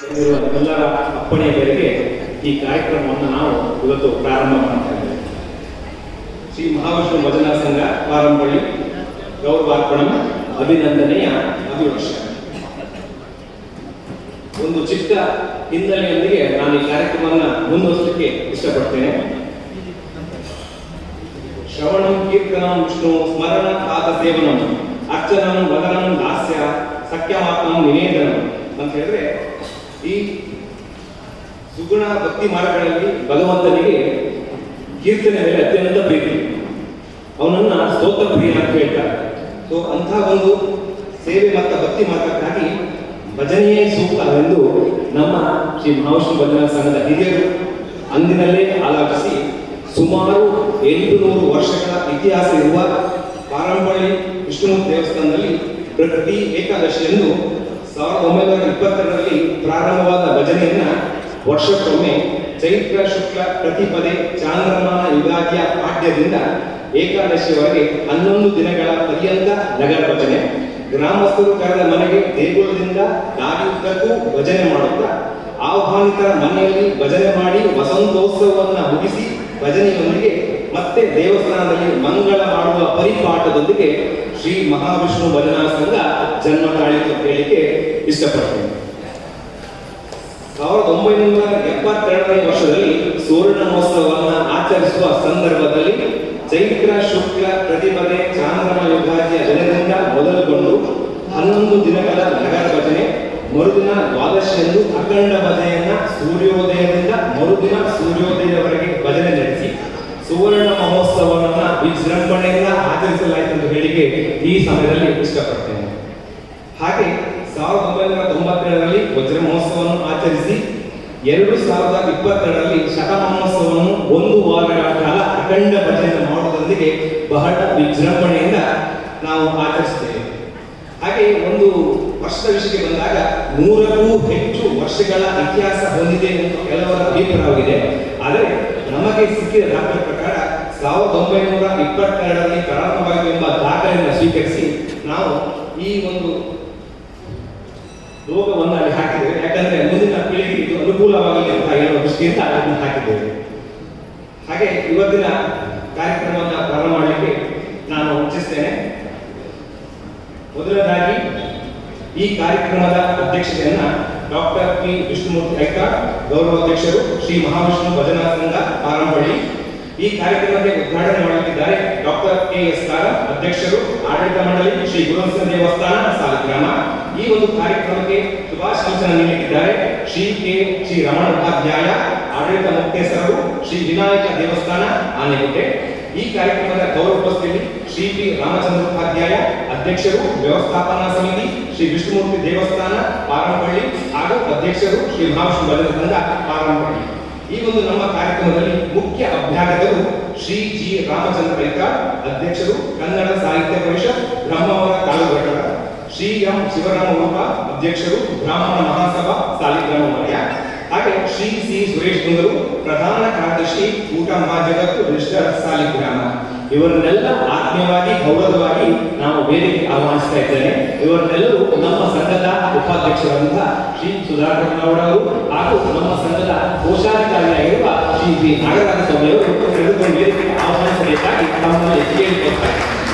ಎಲ್ಲರ ಅಪ್ಪಣೆಯ ಮೇರೆಗೆ ಈ ಕಾರ್ಯಕ್ರಮವನ್ನು ನಾವು ಇವತ್ತು ಪ್ರಾರಂಭ ಮಾಡ್ತಾ ಶ್ರೀ ಮಹಾವಿಷ್ಣು ಭಜನಾ ಸಂಘ ಪಾರಂಪಳ್ಳಿ ಗೌರವಾರ್ಪಣ ಅಭಿನಂದನೆಯ ಅಭಿವರ್ಷ ಒಂದು ಚಿಕ್ಕ ಹಿನ್ನೆಲೆಯೊಂದಿಗೆ ನಾನು ಈ ಕಾರ್ಯಕ್ರಮವನ್ನು ಮುಂದುವರಿಸಲಿಕ್ಕೆ ಇಷ್ಟಪಡ್ತೇನೆ. ಶ್ರವಣಂ, ಕೀರ್ತನಂ, ವಿಷ್ಣು, ಸ್ಮರಣ, ಪಾದ ಸೇವನಂ, ಅರ್ಚನಂ, ವದನಂ, ದಾಸ್ಯ, ಸಖ್ಯಮಾತ್ಮಂ ಅಂತ ಹೇಳಿದ್ರೆ ಈ ಸುಗುಣ ಭಕ್ತಿ ಮಾರ್ಗಗಳಲ್ಲಿ ಭಗವಂತನಿಗೆ ಕೀರ್ತನೆ ಮೇಲೆ ಅತ್ಯಂತ ಪ್ರೀತಿ. ಅವನನ್ನ ಸ್ತೋತ್ರ ಪ್ರಿಯ ಅಂತ ಹೇಳ್ತಾರೆ. ಸೊ ಅಂಥ ಒಂದು ಸೇವೆ ಮತ್ತು ಭಕ್ತಿ ಮಾರ್ಗಕ್ಕಾಗಿ ಭಜನೆಯೇ ಸೂಕ್ತ ಎಂದು ನಮ್ಮ ಶ್ರೀ ಮಹಾವಿಷ್ಣು ಭಜನಾ ಸಂಘದ ಹಿರಿಯರು ಅಂದಿನಲ್ಲೇ ಆಲೋಚಿಸಿ ಸುಮಾರು ಎಂಟು ನೂರು ವರ್ಷಗಳ ಇತಿಹಾಸ ಇರುವ ಪಾರಂಪಳ್ಳಿ ವಿಷ್ಣು ದೇವಸ್ಥಾನದಲ್ಲಿ ಪ್ರತಿ ಏಕಾದಶಿಯಂದು ಸಾವಿರದ ಒಂಬೈನೂರ ಇಪ್ಪತ್ತರಲ್ಲಿ ಪ್ರಾರಂಭವಾದ ಭಜನೆಯನ್ನ ವರ್ಷಕ್ಕೊಮ್ಮೆ ಚೈತ್ರ ಶುಕ್ಲ ಪ್ರತಿಪದೆ ಚಾಂದ್ರಮಾನ ಯುಗಾದಿಯ ಪಾಠ್ಯದಿಂದ ಏಕಾದಶಿಯವರೆಗೆ ಹನ್ನೊಂದು ದಿನಗಳ ಪರ್ಯಂತ ನಗರ ಭಜನೆ. ಗ್ರಾಮಸ್ಥರು ಕರೆದ ಮನೆಗೆ ದೇಗುಲದಿಂದ ದಾರಿಯುದ್ದಕ್ಕೂ ಭಜನೆ ಮಾಡುತ್ತಾ ಆಹ್ವಾನಿತರ ಮನೆಯಲ್ಲಿ ಭಜನೆ ಮಾಡಿ ವಸಂತೋತ್ಸವವನ್ನು ಮುಗಿಸಿ ಭಜನೆಯೊಂದಿಗೆ ಮತ್ತೆ ದೇವಸ್ಥಾನದಲ್ಲಿ ಮಂಗಳ ಮಾಡುವ ಪರಿಪಾಠದೊಂದಿಗೆ ಶ್ರೀ ಮಹಾವಿಷ್ಣು ಭಜನಾ ಸಂಘ ಜನ್ಮ ತಾಳಿತು ಅಂತ ಹೇಳಿಕೆ ಇಷ್ಟಪಡ್ತೇನೆ. ಸಾವಿರದ ಒಂಬೈನೂರ ಎಪ್ಪತ್ತೆರಡನೇ ವರ್ಷದಲ್ಲಿ ಸುವರ್ಣ ಮಹೋತ್ಸವವನ್ನು ಆಚರಿಸುವ ಸಂದರ್ಭದಲ್ಲಿ ಚೈತ್ರ ಶುಕ್ಲ ಪ್ರತಿಪದೆ ಚಾಂದ್ರಮ ವಿಭಾಗ್ಯ ದಿನದಿಂದ ಮೊದಲುಗೊಂಡು ಹನ್ನೊಂದು ದಿನಗಳ ನಗರ ಭಜನೆ, ಮರುದಿನ ದ್ವಾದಶಿಯಂದು ಅಖಂಡ ಭಜನೆಯನ್ನ ಸೂರ್ಯೋದಯದಿಂದ ಮರುದಿನ ಸೂರ್ಯೋದಯದವರೆಗೆ ಭಜನೆ ನಡೆಸಿ. ಸುವರ್ಣ ಮಹೋತ್ಸವವನ್ನು ವಿಜೃಂಭಣೆಯಿಂದ ಆಚರಿಸಲಾಯಿತು ಎಂದು ಹೇಳಿಕೆ ಈ ಸಮಯದಲ್ಲಿ ಇಷ್ಟಪಡ್ತೇನೆ. ಹಾಗೆ ಸಾವಿರದ ಒಂಬೈನೂರ ತೊಂಬತ್ತೆರಡರಲ್ಲಿ ವಜ್ರ ಮಹೋತ್ಸವವನ್ನು ಆಚರಿಸಿ, ಎರಡು ಸಾವಿರದ ಇಪ್ಪತ್ತೆರಡರಲ್ಲಿ ಶತ ಮಹೋತ್ಸವವನ್ನು ಒಂದು ವಾರಗಳ ಕಾಲ ಅಖಂಡ ಭಜನೆ ಮಾಡುವುದರೊಂದಿಗೆ ಬಹಳ ವಿಜೃಂಭಣೆಯಿಂದ ನಾವು ಆಚರಿಸ್ತೇವೆ ಹಾಗೆ ಒಂದು ವರ್ಷದ ವಿಷಯಕ್ಕೆ ಬಂದಾಗ ನೂರಕ್ಕೂ ಹೆಚ್ಚು ವರ್ಷಗಳ ಇತಿಹಾಸ ಹೊಂದಿದೆ ಎಂದು ಕೆಲವರ ಅಭಿಪ್ರಾಯವಿದೆ. ಆದರೆ ನಮಗೆ ಸಿಕ್ಕಿದ. ದಾಖಲೆ ಪ್ರಕಾರ ಸಾವಿರದ ಒಂಬೈನೂರ ಇಪ್ಪತ್ತೆರಡರಲ್ಲಿ ಪ್ರಾರಂಭವಾಗಿದೆ ಎಂಬ ದಾಖಲೆಯನ್ನು ಸ್ವೀಕರಿಸಿ ನಾವು ಈ ಒಂದು ರೋಗವನ್ನು ಅಲ್ಲಿ ಹಾಕಿದ್ದೇವೆ. ಯಾಕಂದ್ರೆ ಮುಂದಿನ ಪೀಳಿಗೆಗೆ ಅನುಕೂಲವಾಗಲಿ ಅಂತ ಹೇಳುವ ದೃಷ್ಟಿಯಿಂದ ಅದನ್ನು ಹಾಕಿದ್ದೇವೆ. ಹಾಗೆ ಇವತ್ತಿನ ಕಾರ್ಯಕ್ರಮವನ್ನು ಪ್ರಾರಂಭ ಮಾಡಲಿಕ್ಕೆ ನಾನು ಇಚ್ಛಿಸ್ತೇನೆ. ಮೊದಲನೇದಾಗಿ ಈ ಕಾರ್ಯಕ್ರಮದ ಅಧ್ಯಕ್ಷತೆಯನ್ನ ಡಾಕ್ಟರ್ ಪಿ. ವಿಷ್ಣುಮೂರ್ತಿ ಐಕಾರ್ ಗೌರವಾಧ್ಯಕ್ಷರು ಶ್ರೀ ಮಹಾವಿಷ್ಣು ಭಜನಾ ಸಂಘ ಆರಂಭಳ್ಳಿ ಈ ಕಾರ್ಯಕ್ರಮಕ್ಕೆ ಉದ್ಘಾಟನೆ ಮಾಡಲಿದ್ದಾರೆ ಡಾಕ್ಟರ್ ಕೆ. ಎಸ್. ಕಾರ, ಅಧ್ಯಕ್ಷರು ಆಡಳಿತ ಮಂಡಳಿ ಶ್ರೀ ಗುರುವಂಶ ದೇವಸ್ಥಾನ, ಸಾಲಗ್ರಾಮ. ಈ ಒಂದು ಕಾರ್ಯಕ್ರಮಕ್ಕೆ ಶುಭಾಶಂಸನ ನೀಡಿದ್ದಾರೆ ಶ್ರೀ ಕೆ. ಶ್ರೀ ರಮಣ ಉಪಾಧ್ಯಾಯ ಆಡಳಿತ ಮುಖ್ಯಸ್ಥರು ಶ್ರೀ ವಿನಾಯಕ ದೇವಸ್ಥಾನ, ಆನೆಗುಡ್ಡೆ. ಈ ಕಾರ್ಯಕ್ರಮದ ಗೌರವೋಪಸ್ಥಿತಿಯಲ್ಲಿ ಶ್ರೀ ಪಿ. ರಾಮಚಂದ್ರ ಉಪಾಧ್ಯಾಯ ಅಧ್ಯಕ್ಷರು ವ್ಯವಸ್ಥಾಪನಾ ಸಮಿತಿ, ಶ್ರೀ ವಿಷ್ಣುಮೂರ್ತಿ ದೇವಸ್ಥಾನ ಪಾರಂಪಳ್ಳಿ ಹಾಗೂ ಅಧ್ಯಕ್ಷರು ಶ್ರೀ ಮಹಾವಿಷ್ಣು ಭಜನ ಸಂಘ ಪಾರಂಪಳ್ಳಿ ಈ ಒಂದು ನಮ್ಮ ಕಾರ್ಯಕ್ರಮದಲ್ಲಿ ಮುಖ್ಯ ಅಭ್ಯಾಗತರು ಶ್ರೀ ಜಿ ರಾಮಚಂದ್ರ ಅಧ್ಯಕ್ಷರು ಕನ್ನಡ ಸಾಹಿತ್ಯ ಪರಿಷತ್ ಬ್ರಹ್ಮಾವರ ತಾಲೂಕು ಶ್ರೀ ಎಂ ಶಿವರಾಮ ಅಧ್ಯಕ್ಷರು ಬ್ರಾಹ್ಮಣ ಮಹಾಸಭಾ ಸಾಲಿಗ್ರಾಮ ವಲಯ ಹಾಗೆ ಶ್ರೀ ಸಿ ಸುರೇಶ್ ಕುಂದರು ಪ್ರಧಾನ ಕಾರ್ಯದರ್ಶಿ ಊಟ ಮಹಾಜಗತ್ತು ರಿಜಿಸ್ಟರ್ ಸಾಲಿಗ್ರಾಮ ಇವರನ್ನೆಲ್ಲ ಆತ್ಮೀಯವಾಗಿ, ಗೌರವವಾಗಿ ನಾವು ವೇದಿಕೆ ಆಹ್ವಾನಿಸ್ತಾ ಇದ್ದೇನೆ ಇವರನ್ನೆಲ್ಲರೂ ನಮ್ಮ ಸಂಘದ ಉಪಾಧ್ಯಕ್ಷರಾದಂತಹ ಶ್ರೀ ಸುಧಾಕರ್ ಅವರು ಹಾಗೂ ನಮ್ಮ ಸಂಘದ ಕೋಶಾಧಿಕಾರಿಯಾಗಿರುವ ಶ್ರೀ ವಿ ನಾಗರಾಜ ಸ್ವಾಮಿಯವರು ಆಹ್ವಾನಿಸಬೇಕಾಗಿ ತಮ್ಮನ್ನು ಕೇಳಿಕೊಳ್ತಾರೆ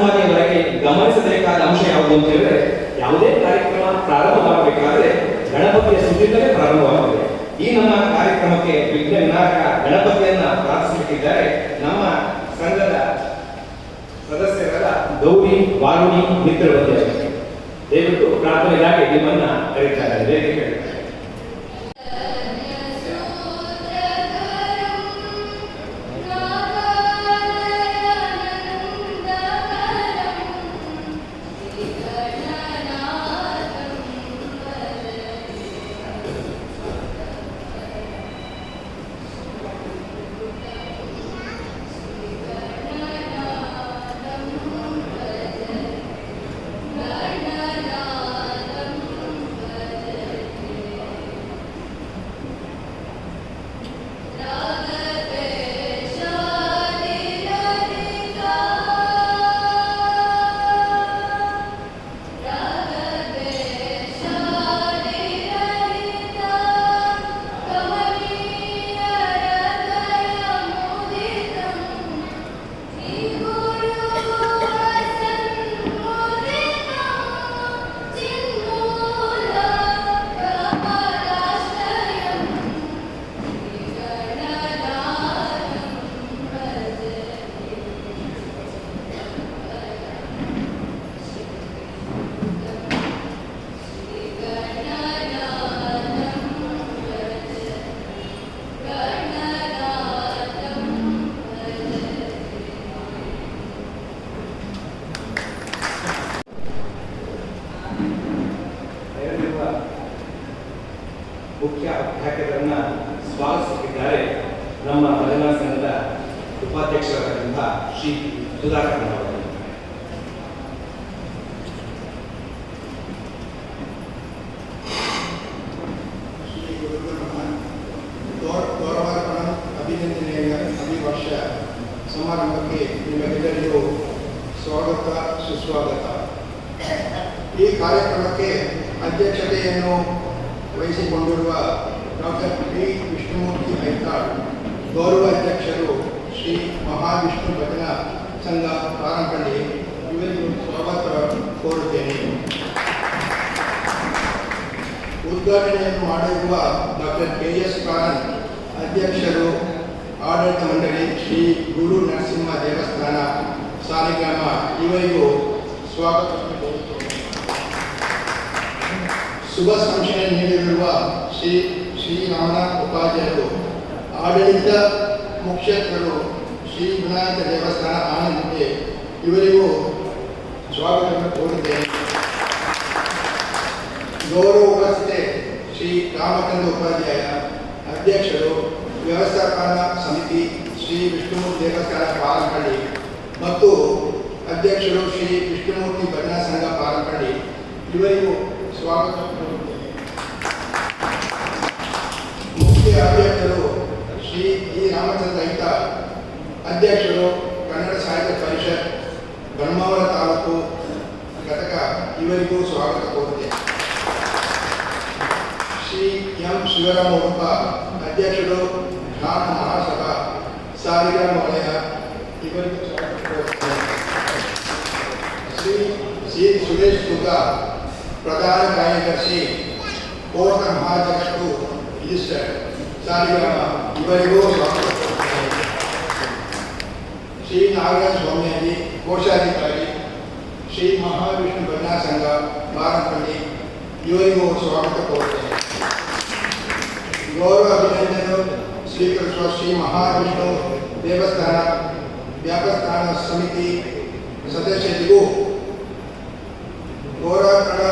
ಕನ್ಯಾಕುಮಾರಿಯವರೆಗೆ ಗಮನಿಸಬೇಕಾದ ಅಂಶ ಯಾವುದು ಅಂತ ಹೇಳಿದ್ರೆ, ಯಾವುದೇ ಕಾರ್ಯಕ್ರಮ ಪ್ರಾರಂಭವಾಗಬೇಕಾದ್ರೆ ಗಣಪತಿಯ ಸುದ್ದಿಯಿಂದಲೇ ಪ್ರಾರಂಭವಾಗುತ್ತದೆ. ಈ ನಮ್ಮ ಕಾರ್ಯಕ್ರಮಕ್ಕೆ ವಿಘ್ನ ವಿನಾಯಕ ಗಣಪತಿಯನ್ನ ಪ್ರಾರ್ಥಿಸಲಿಕ್ಕಿದ್ದಾರೆ ನಮ್ಮ ಸಂಘದ ಸದಸ್ಯರಾದ ಗೌರಿ, ವಾರುಣಿ ಮಿತ್ರವರ್ಗ ದಯವಿಟ್ಟು ಪ್ರಾರ್ಥನೆಗಾಗಿ ನಿಮ್ಮನ್ನ ಕರೀತಾ ಮುಖ್ಯ ಅಧ್ಯಾಪಕರನ್ನ ಸ್ವಾಗತಿಸಿದ್ದಾರೆ ನಮ್ಮ ಭಜನಾ ಸಂಘದ ಉಪಾಧ್ಯಕ್ಷರಾದಂತಹ ಶ್ರೀ ಸುಧಾಕರ್ ಅವರು. ಅಭಿನಂದನೆಯ ಅಭಿವರ್ಷ ಸಮಾರಂಭಕ್ಕೆ ನಿಮಗೆಲ್ಲರಿಗೂ ಸ್ವಾಗತ ಸುಸ್ವಾಗತ ಈ ಕಾರ್ಯಕ್ರಮಕ್ಕೆ ಅಧ್ಯಕ್ಷತೆಯನ್ನು ವಹಿಸಿಕೊಂಡಿರುವ ಡಾಕ್ಟರ್ ಪಿ ವಿಷ್ಣುಮೂರ್ತಿ ಐತಾಳ್ ಗೌರವ ಅಧ್ಯಕ್ಷರು ಶ್ರೀ ಮಹಾವಿಷ್ಣು ಭಜನಾ ಸಂಘ ಪ್ರಾರಂಭದಲ್ಲಿ ಇವರಿಗೂ ಸ್ವಾಗತ ಕೋರುತ್ತೇನೆ ಉದ್ಘಾಟನೆಯನ್ನು ಮಾಡಿರುವ ಡಾಕ್ಟರ್ ಕೆ ಎಸ್ ಕಾರನ್ ಅಧ್ಯಕ್ಷರು ಆಡಳಿತ ಮಂಡಳಿ ಶ್ರೀ ಗುರು ನರಸಿಂಹ ದೇವಸ್ಥಾನ ಸಾಲಿಗ್ರಾಮ ಇವರಿಗೂ ಸ್ವಾಗತವನ್ನು ಕೋರುತ್ತೇನೆ ಶುಭ ಸಂಶಯ ನೀಡಿರುವ ಶ್ರೀ ಶ್ರೀರಾಮನಾಥ್ ಉಪಾಧ್ಯಾಯರು, ಆಡಳಿತ ಮುಖ್ಯಸ್ಥರು, ಶ್ರೀ ವಿನಾಯಕ ದೇವಸ್ಥಾನ ಆನಂದಕ್ಕೆ ಇವರಿಗೂ ಸ್ವಾಗತವನ್ನು ಕೋರಿದ್ದೇನೆ ಗೌರವ ಉಪಸ್ಥಿತಿ ಶ್ರೀ ರಾಮಚಂದ್ರ ಉಪಾಧ್ಯಾಯ, ಅಧ್ಯಕ್ಷರು, ವ್ಯವಸ್ಥಾಪನಾ ಸಮಿತಿ ಶ್ರೀ ವಿಷ್ಣುಮೂರ್ತಿ ದೇವಸ್ಥಾನ ಪಾಲಕಳ್ಳಿ ಮತ್ತು ಅಧ್ಯಕ್ಷರು ಶ್ರೀ ವಿಷ್ಣುಮೂರ್ತಿ ಭಜನಾ ಸಂಘ ಪಾಲಕಳ್ಳಿ ಇವರಿಗೂ ಸ್ವಾಗತ. ಮುಖ್ಯ ಅಧ್ಯಕ್ಷರು ಶ್ರೀ ಇ ರಾಮಚಂದ್ರ ಐತ ಅಧ್ಯಕ್ಷರು ಕನ್ನಡ ಸಾಹಿತ್ಯ ಪರಿಷತ್, ಬ್ರಹ್ಮಾವರ ತಾಲೂಕು ಘಟಕ, ಇವರಿಗೂ ಸ್ವಾಗತ ಕೋರುತ್ತೇನೆ ಶ್ರೀ ಎಂ ಶಿವರಾಮ ಅಧ್ಯಕ್ಷರು ಜ್ಞಾನ ಮಹಾಸಭಾ ಸಾರಿರಾಮ ವಲಯ ಇವರಿಗೂ ಸ್ವಾಗತ ಕೋರುತ್ತೇನೆ. ಶ್ರೀ ಸಿ ಸುರೇಶ್ ತುಗ ಪ್ರಧಾನ ಕಾರ್ಯದರ್ಶಿ ಕೋಟ ಮಹಾಜಗತ್ತು ರಿಜಿಸ್ಟರ್ ಸಾಲಿಗ್ರಾಮ ಇವರಿಗೂ ಸ್ವಾಗತ ಕೋರುತ್ತೇನೆ. ಶ್ರೀ ನಾಗರಾಜ ಸ್ವಾಮಿಯಲ್ಲಿ ಕೋಶಾಧಿಕಾರಿ ಶ್ರೀ ಮಹಾವಿಷ್ಣು ಭಜನಾ ಸಂಘ ಬಾರಂಪಳ್ಳಿ ಇವರಿಗೂ ಸ್ವಾಗತ ಕೋರುತ್ತೇನೆ ಗೌರವ ಅಭಿನಂದನೆ ಸ್ವೀಕರಿಸುವ ಶ್ರೀ ಮಹಾವಿಷ್ಣು ದೇವಸ್ಥಾನ ವ್ಯಾಪಸ್ಥಾನ ಸಮಿತಿ ಸದಸ್ಯರಿಗೂ ಕನ್ನಡ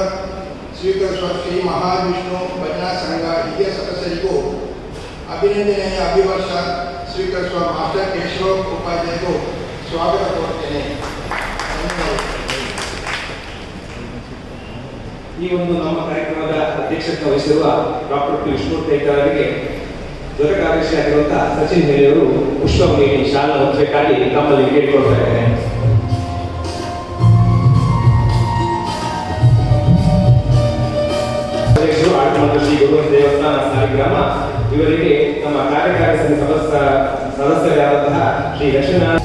ಸ್ವೀಕರಿಸುವ ಶ್ರೀ ಮಹಾವಿಷ್ಣು ಭಜನಾ ಸಂಘ ಹಿರಿಯ ಸದಸ್ಯರಿಗೂ ಅಭಿನಂದನೆಯ ಅಭಿವರ್ಷ ಸ್ವೀಕರಿಸುವ ಮಾಸ್ಟರ್ ಕೇಶವ ಉಪಾಧ್ಯಾಯರು ಸ್ವಾಗತ ಕೋರುತ್ತೇನೆ. ಈ ಒಂದು ನಮ್ಮ ಕಾರ್ಯಕ್ರಮದ ಅಧ್ಯಕ್ಷತೆ ವಹಿಸಿರುವ ಡಾಕ್ಟರ್ ಪಿ. ವಿಷ್ಣುಮೂರ್ತಿ ಐತಾಳ್ ಅವರಿಗೆ ದೊಡ್ಡ ಕಾರ್ಯದರ್ಶಿ ಆಗಿರುವಂತಹ ಸಚಿನ್ ಹೇರಿಯವರು ಪುಷ್ಪ ಶಾಲಾ ಹೊಂದಬೇಕಾಗಿ ತಮ್ಮಲ್ಲಿ ಕೇಳಿಕೊಳ್ತಾ ಇದ್ದೇನೆ ಗುರು ದೇವಸ್ಥಾನ ಸಾಲಿಗ್ರಾಮ ಇವರಿಗೆ ನಮ್ಮ ಕಾರ್ಯಕಾರಿ ಸಮಿತಿ ಸದಸ್ಯ ಸದಸ್ಯರಾದಂತಹ ಶ್ರೀ ಲಕ್ಷ್ಮೀನಾರಾಯಣ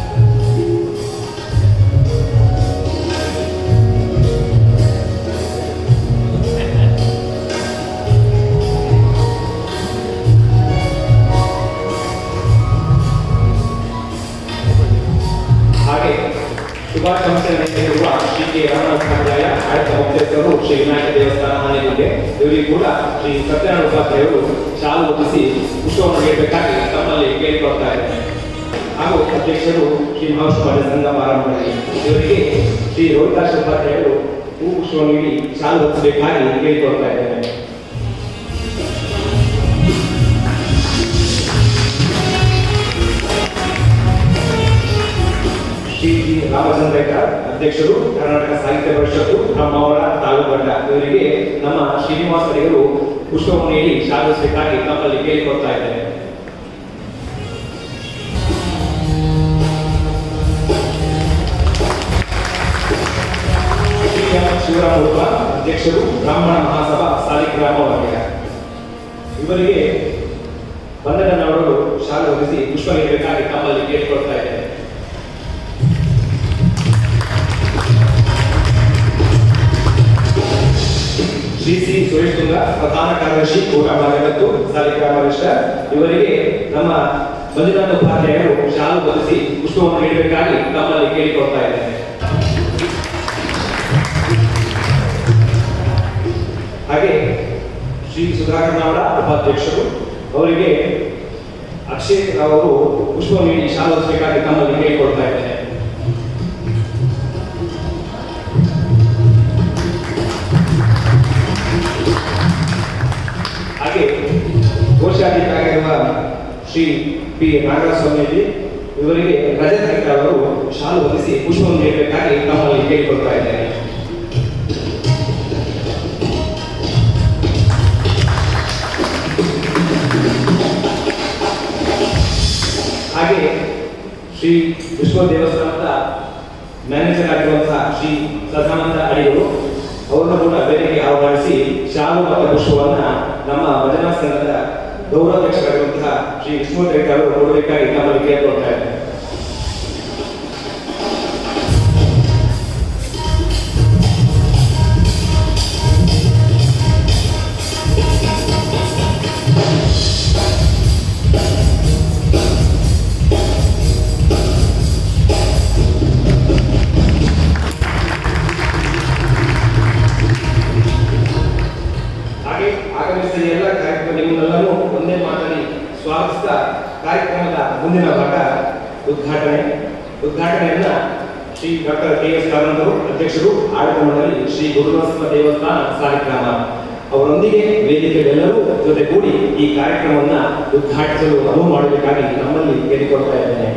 ಹೊತ್ತಿಸಿ ಬೇಕಾಗಿ ತಮ್ಮಲ್ಲಿ ಕೇಳಿಕೊಳ್ತಾ ಇದ್ದಾರೆ ಹಾಗೂ ಅಧ್ಯಕ್ಷರು ಶ್ರೀ ಮಹಾವಿಷ್ಣು ಸಂಘ ಪ್ರಾರಂಭದಲ್ಲಿ ಇವರಿಗೆ ಶ್ರೀ ರೋಹಿತಾಶ ಉಪಾಧ್ಯಾಯರು ಹೂ ಪುಷ್ಪವನ್ನು ನೀಡಿ ಸಾಲು ಹೊತ್ತಿಸಬೇಕಾಗಿ ಕೇಳಿಕೊಳ್ತಾ ಇದ್ದಾರೆ ಶ್ರೀ ಜಿ ರಾಮಚಂದ್ರೇಕರ್ ಅಧ್ಯಕ್ಷರು ಕರ್ನಾಟಕ ಸಾಹಿತ್ಯ ಪರಿಷತ್ತು ಬ್ರಹ್ಮಾವರ ತಾಲೂಕಡ್ಡ ಇವರಿಗೆ ನಮ್ಮ ಶ್ರೀನಿವಾಸರಿಗರು ಶಾಲಿಸಬೇಕಾಗಿ ತಮ್ಮಲ್ಲಿ ಕೇಳಿಕೊಳ್ತಾ ಇದ್ದಾರೆ ಶಿವರಾಮಪ್ಪ ಅಧ್ಯಕ್ಷರು ಬ್ರಾಹ್ಮಣ ಮಹಾಸಭಾ ಸಾಲಿಗ್ರಾಮ ವರ್ಗ ಇವರಿಗೆ ಬಂಧನವರು ಶಾಲೆ ಹೊರಿಸಿ ಪುಷ್ಪ ನೀಡಬೇಕಾಗಿ ತಮ್ಮಲ್ಲಿ ಕೇಳಿಕೊಳ್ತಾ ಇದ್ದಾರೆ ಶ್ರೀ ಸಿ ಪ್ರಧಾನ ಕಾರ್ಯದರ್ಶಿ ಕೋಟ ಮತ್ತು ಸಾಲಿಕಾ ವರಿಷ್ಠ ಇವರಿಗೆ ನಮ್ಮ ಮಂಜುನಾಥ ಉಪಾಧ್ಯಾಯರು ಶಾಲು ಬದಲಿಸಿ ಪುಷ್ಪವನ್ನು ನೀಡಬೇಕಾಗಿ ತಮ್ಮಲ್ಲಿ ಕೇಳಿಕೊಳ್ತಾ ಇದ್ದೇನೆ. ಹಾಗೆ ಶ್ರೀ ಸುಧಾಕರ್ ಅವರ ಉಪಾಧ್ಯಕ್ಷರು, ಅವರಿಗೆ ಅಕ್ಷಯ್ ಅವರು ಪುಷ್ಪ ನೀಡಿ ಶಾಲು ತಮ್ಮಲ್ಲಿ ಕೇಳಿಕೊಳ್ತಾ ಇದ್ದಾರೆ ಕೋಶಾಧಿಕಾರಿಯಾಗಿರುವ ಶ್ರೀ ಪಿ. ನಾಗರಸ್ವಾಮೀಜಿ, ಇವರಿಗೆ ರಜತ್ ಹೆಗ್ಡೆ ಅವರು ಶಾಲು ಹೊಲಿಸಿ ಪುಷ್ಪವನ್ನು ನೀಡಬೇಕಾಗಿ ತಮ್ಮಲ್ಲಿ ಕೇಳಿಕೊಳ್ತಾ ಇದ್ದೇನೆ. ಹಾಗೆ ಶ್ರೀ ವಿಶ್ವ ದೇವಸ್ಥಾನದ ಮ್ಯಾನೇಜರ್ ಆಗಿರುವಂತಹ ಶ್ರೀ ಸದಾನಂದ ಅಡಿಗಳು ಅವರನ್ನು ಕೂಡ ಬೇರೆಗೆ ಆಹ್ವಾನಿಸಿ ಶಾಲು ಮತ್ತು ಪುಷ್ಪವನ್ನು ನಮ್ಮ ಭಜನಾ ಸಂಘದ ಗೌರವಾಧ್ಯಕ್ಷರಾಗಿರುವಂತಹ ಶ್ರೀ ವಿಷ್ಣು ರೆಡ್ಡಿ ಅವರು ಕೊಡಬೇಕಾಗಿ ನಮ್ಮಲ್ಲಿ ಕೇಳ್ಕೊಳ್ತಾ ಇದ್ದಾರೆ ಹಾಗೆ ಆಗಮಿಸಿದ ಎಲ್ಲ ಕಾರ್ಯಕ್ರಮ ನಿಮ್ಮನ್ನೆಲ್ಲರೂ ಒಂದೇ ಮಾದರಿ ಸ್ವಾಗತಿಸಿದ ಕಾರ್ಯಕ್ರಮದ ಮುಂದಿನ ಭಾಗ ಉದ್ಘಾಟನೆ. ಉದ್ಘಾಟನೆಯನ್ನ ಶ್ರೀ ಡಾಕ್ಟರ್ ಕೆ ಎಸ್ ಕಾರಂತರು ಅಧ್ಯಕ್ಷರು ಆಡಳಿತ ಮಂಡಳಿ ಶ್ರೀ ಗುರುನರಸಿಂಹ ದೇವಸ್ಥಾನ ಕಾರ್ಯಕ್ರಮ ಅವರೊಂದಿಗೆ ವೇದಿಕೆಗಳೆಲ್ಲರೂ ಜೊತೆಗೂಡಿ ಈ ಕಾರ್ಯಕ್ರಮವನ್ನ ಉದ್ಘಾಟಿಸಲು ಅನುವು ಮಾಡಬೇಕಾಗಿ ನಮ್ಮಲ್ಲಿ ಕೇಳಿಕೊಳ್ತಾ ಇದ್ದೇನೆ.